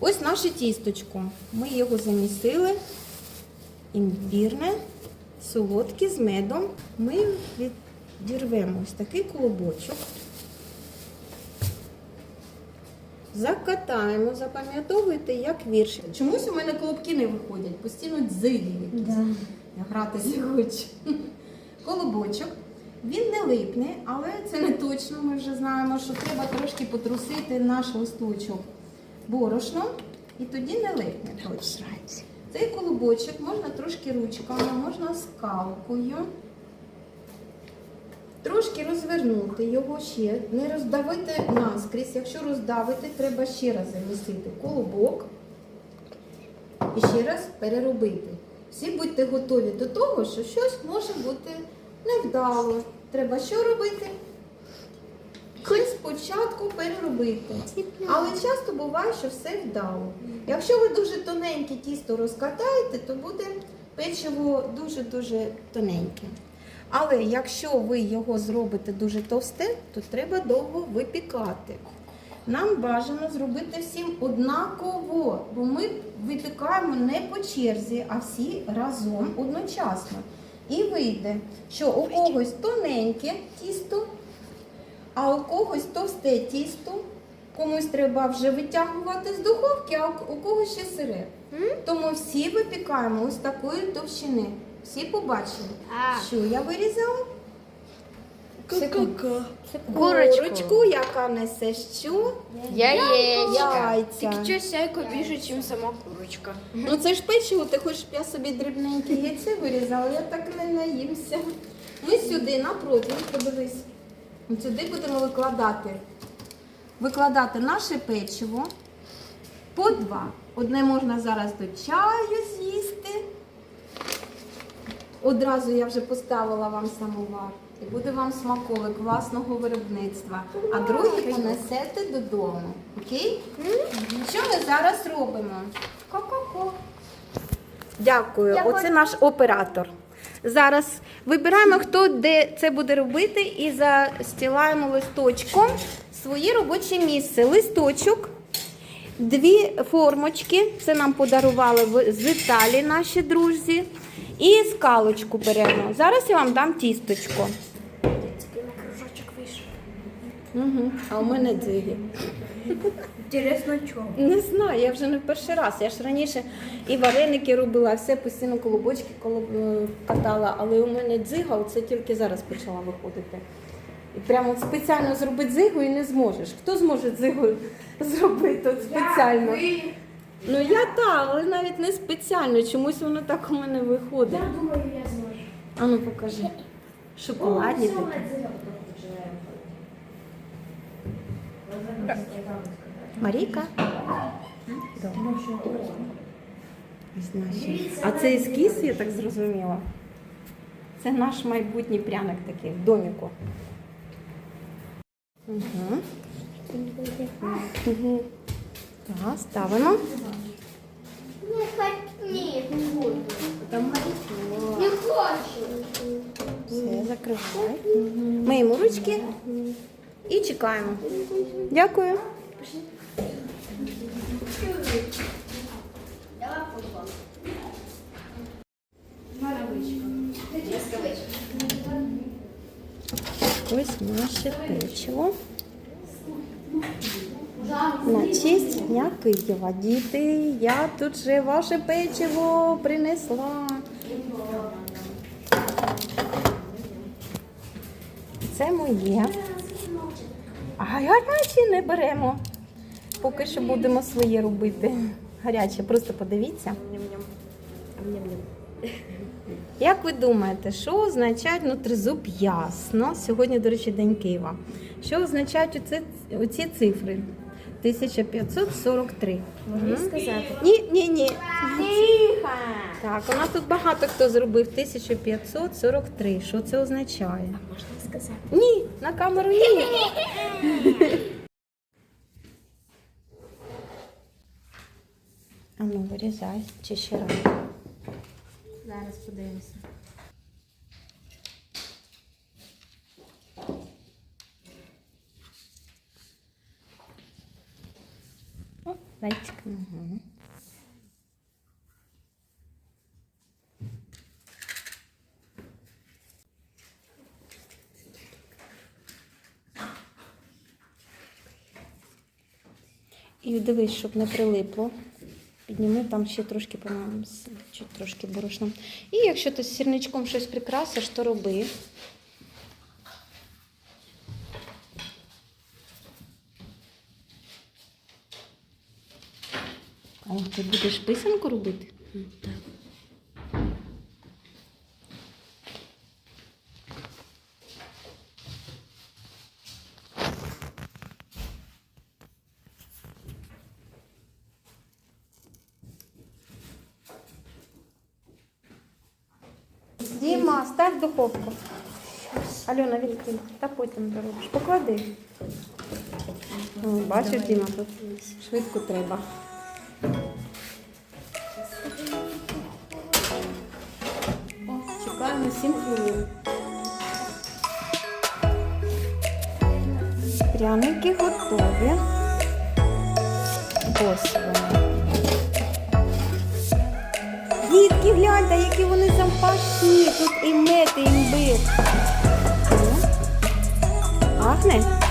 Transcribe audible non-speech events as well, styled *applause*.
Ось наше тісточко. Ми його замісили. Імбірне, солодке з медом. Ми відірвемо ось такий колобочок. Закатаємо, запам'ятовуйте, як вірш. Чомусь у мене колобки не виходять, постійно дзиги якісь. Я гратися хочу. Колобочок. Він не липне, але це не точно. Ми вже знаємо, що треба трошки потрусити наш листочок борошном, і тоді не липне точно. Цей колобочок можна трошки ручками, можна скалкою. Трошки розвернути його ще, не роздавити наскрізь. Якщо роздавити, треба ще раз замістити колобок і ще раз переробити. Всі будьте готові до того, що щось може бути невдало. Треба що робити? Щось спочатку переробити. Але часто буває, що все вдало. Якщо ви дуже тоненьке тісто розкатаєте, то буде печиво дуже-дуже тоненьке. Але якщо ви його зробите дуже товсте, то треба довго випікати. Нам бажано зробити всім однаково, бо ми випікаємо не по черзі, а всі разом одночасно. І вийде, що у когось тоненьке тісто, а у когось товсте тісто. Комусь треба вже витягувати з духовки, а у когось ще сире. Тому всі випікаємо ось такої товщини. Всі побачили, А. що я вирізала? Ка-ка-ка. Курочку. Курочку, яка несе що? Яєчка. Яйця. Щось яйко більше, ніж сама курочка. Ну це ж печиво, ти хочеш, щоб я собі дрібненьке яйце вирізала, я так не наїмся. Ми сюди, напроти, подивись. От Сюди будемо викладати. Викладати наше печиво по два. Одне можна зараз до чаю з'їсти. Одразу я вже поставила вам самовар. І буде вам смаколик власного виробництва. А другий понесете додому. Окей? Що ми зараз робимо? Ко-ко-ко. Дякую. Оце наш оператор. Зараз вибираємо, хто де це буде робити, і застілаємо листочком своє робоче місце. Листочок, дві формочки. Це нам подарували з Італії наші друзі. І скалочку беремо. Зараз я вам дам тісточко. Угу. А у мене дзиги. Інтересно, чому? Не знаю, я вже не перший раз. Я ж раніше і вареники робила, все постійно колобочки коло- е, катала, але у мене дзига це тільки зараз почала виходити. І прямо спеціально зробити дзигу і не зможеш. Хто зможе дзигу зробити от спеціально? Ну я так, але навіть не спеціально. Чомусь воно так у мене виходить. Я думаю, я зможу. А ну покажи. Шоколадні такі. Марійка? А це ескіз, я так зрозуміла. Це наш майбутній пряник такий в доміку. Угу. Угу. Так, ставимо. Не хочу. Ні, не буду. Там Не хочу. Все, закривай. Миємо ручки і чекаємо. Дякую. Ось наше печиво. На честь Дня Києва. Діти, я тут же ваше печиво принесла. Це моє. А гарячі не беремо. Поки що будемо своє робити. Гаряче, просто подивіться. Як ви думаєте, що означають нутризуб ясно? Сьогодні, до речі, День Києва. Що означають оці, оці цифри? 1543. Можна сказати? Ні, ні, ні. Тихо. Так, у нас тут багато хто зробив 1543. Що це означає? Можна сказати. Ні, на камеру ні. *laughs* А ну, вирізай, чи ще раз. Зараз подивимося. Зайчик. Угу. І дивись, щоб не прилипло. Підніми там ще трошки, по-моєму, трошки борошном. І якщо ти з сірничком щось прикрасиш, то роби. О, ти будеш писанку робити? Так. Діма, став духовку. Альона, відкрий. Та потім доробиш. Поклади. Бачиш, Діма, тут швидко треба. 7 хвилин. Пряники готові. Ось вони. Дітки, гляньте, які вони запашні. Тут і мед, і імбир. О, Пахне?